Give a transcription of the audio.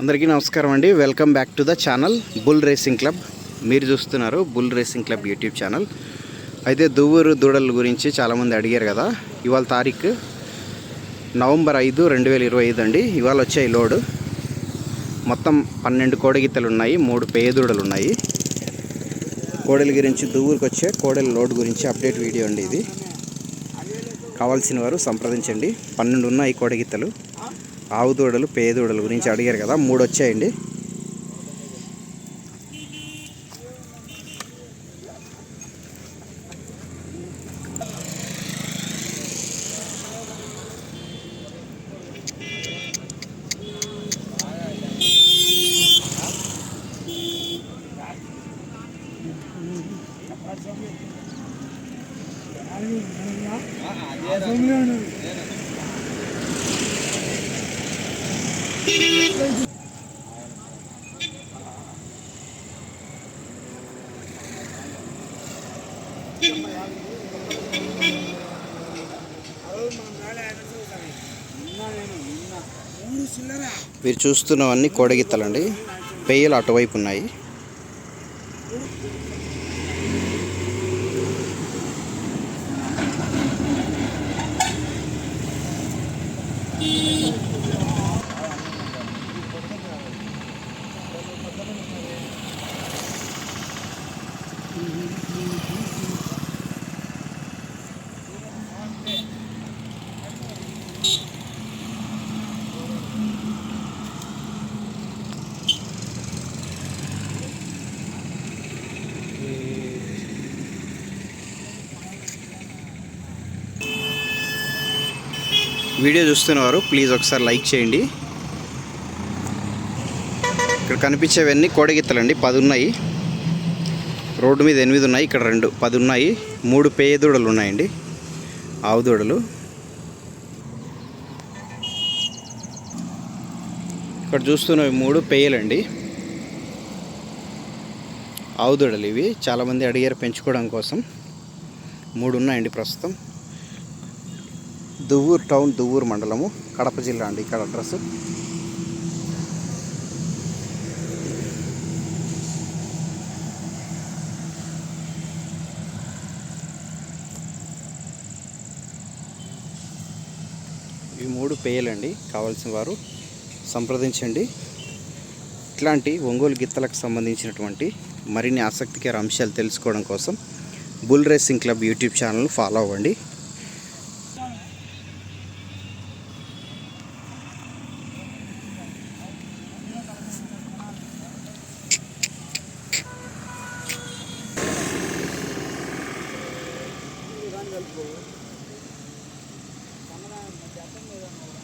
అందరికీ నమస్కారం అండి. Welcome back to the channel bull racing club మీరు చూస్తున్నారు bull racing club YouTube channel అయితే దువ్వూరు దూడల గురించి చాలామంది అడిగారు కదా. ఇవాళ తారీఖు నవంబర్ ఐదు రెండు వేల ఇరవై ఐదు అండి. ఇవాళ వచ్చాయి లోడు. మొత్తం పన్నెండు కోడగిత్తలు ఉన్నాయి మూడు పేదూడలు ఉన్నాయి. కోడలి గురించి దువ్వూరుకి వచ్చే కోడల లోడ్ గురించి అప్డేట్ వీడియో అండి ఇది. కావాల్సిన వారు సంప్రదించండి. పన్నెండు ఉన్నాయి కోడగిత్తలు ఆవు దూడలు పేదూడల గురించి అడిగారు కదా మూడు వచ్చాయండి మీరు చూస్తున్నవన్నీ కోడగిత్తలండి. పెయ్యలు అటువైపు ఉన్నాయి. వీడియో చూస్తున్నవారు ప్లీజ్ ఒకసారి లైక్ చేయండి. ఇక్కడ కనిపించేవన్నీ కోడగిత్తలండి పది ఉన్నాయి రోడ్డు మీద ఎనిమిది ఉన్నాయి ఇక్కడ రెండు. పది ఉన్నాయి. మూడు పేయదూడలు ఉన్నాయండి. ఆవు దూడలు. ఇక్కడ చూస్తున్నవి మూడు పేయలండి. ఆవు దూడలు ఇవి. చాలామంది అడిగారు పెంచుకోవడం కోసం. మూడు ఉన్నాయండి ప్రస్తుతం. దువ్వూరు టౌన్ దువ్వూరు మండలము కడప జిల్లా అండి ఇక్కడ అడ్రస్. ఈ మూడు పేయలండి. కావాల్సిన వారు సంప్రదించండి. ఇట్లాంటి ఒంగోలు గిత్తలకు సంబంధించినటువంటి మరిన్ని ఆసక్తికర అంశాలు తెలుసుకోవడం కోసం bull racing club YouTube channel follow అవ్వండి. Yeah, I think we don't know.